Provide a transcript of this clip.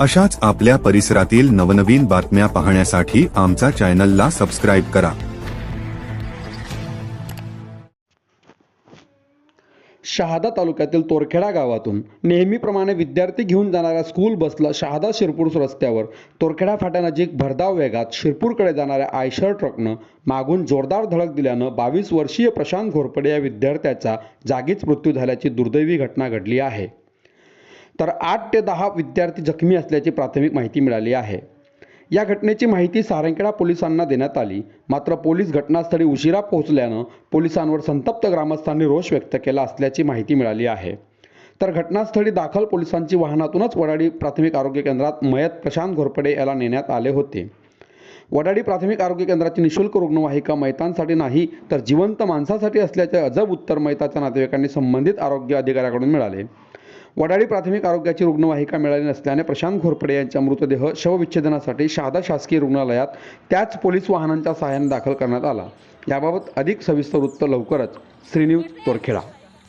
अशाच आपल्या परिसरातील नवनवीन बातम्या पाहण्यासाठी आमचा चॅनलला सबस्क्राईब करा. शहादा तालुक्यातील तोरखेडा गावातून नेहमीप्रमाणे विद्यार्थी घेऊन जाणाऱ्या स्कूल बसला शहादा शिरपूर रस्त्यावर तोरखेडा फाट्यानजीक भरधाव वेगात शिरपूरकडे जाणाऱ्या आयशर ट्रकनं मागून जोरदार धडक दिल्यानं बावीस वर्षीय प्रशांत घोरपडे या विद्यार्थ्याचा जागीच मृत्यू झाल्याची दुर्दैवी घटना घडली आहे. तर आठ ते दहा विद्यार्थी जखमी असल्याची प्राथमिक माहिती मिळाली आहे. या घटनेची माहिती सारंगखेडा पोलिसांना देण्यात आली. मात्र पोलीस घटनास्थळी उशिरा पोहोचल्यानं पोलिसांवर संतप्त ग्रामस्थांनी रोष व्यक्त केला असल्याची माहिती मिळाली आहे. तर घटनास्थळी दाखल पोलिसांची वाहनातूनच वडाडी प्राथमिक आरोग्य केंद्रात मयत प्रशांत घोरपडे याला नेण्यात आले होते. वडाडी प्राथमिक आरोग्य केंद्राची निशुल्क रुग्णवाहिका मैतांसाठी नाही तर जिवंत माणसासाठी असल्याचे अजब उत्तर मैताच्या नातेवाईकांनी संबंधित आरोग्य अधिकाऱ्याकडून मिळाले. वडाळी प्राथमिक आरोग्याची रुग्णवाहिका मिळाली नसल्याने प्रशांत घोरपडे यांचा मृतदेह शवविच्छेदनासाठी शहादा शासकीय रुग्णालयात त्याच पोलीस वाहनांच्या सहाय्याने दाखल करण्यात आला. याबाबत अधिक सविस्तर वृत्त लवकरच श्रीन्यूज तोरखेडा.